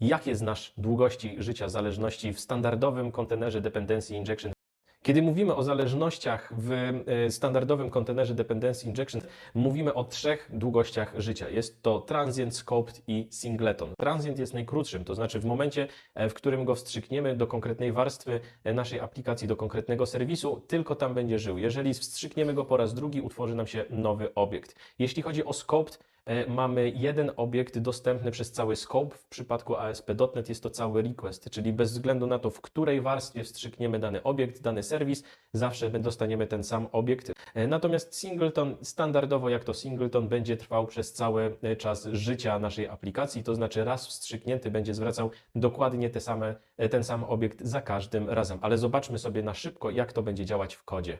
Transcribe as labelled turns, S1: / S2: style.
S1: Jakie znasz długości życia zależności w standardowym kontenerze Dependency Injection? Kiedy mówimy o zależnościach w e, standardowym kontenerze Dependency Injection, mówimy o trzech długościach życia. Jest to transient, scoped i singleton. Transient jest najkrótszym, to znaczy w momencie, e, w którym go wstrzykniemy do konkretnej warstwy e, naszej aplikacji, do konkretnego serwisu, tylko tam będzie żył. Jeżeli wstrzykniemy go po raz drugi, utworzy nam się nowy obiekt. Jeśli chodzi o scoped, mamy jeden obiekt dostępny przez cały scope. W przypadku ASP.NET jest to cały request, czyli bez względu na to, w której warstwie wstrzykniemy dany obiekt, dany serwis, zawsze dostaniemy ten sam obiekt. E, Natomiast singleton, standardowo jak to singleton, będzie trwał przez cały e, czas życia naszej aplikacji, to znaczy raz wstrzyknięty będzie zwracał dokładnie te same, e, ten sam obiekt za każdym razem. Ale zobaczmy sobie na szybko, jak to będzie działać w kodzie.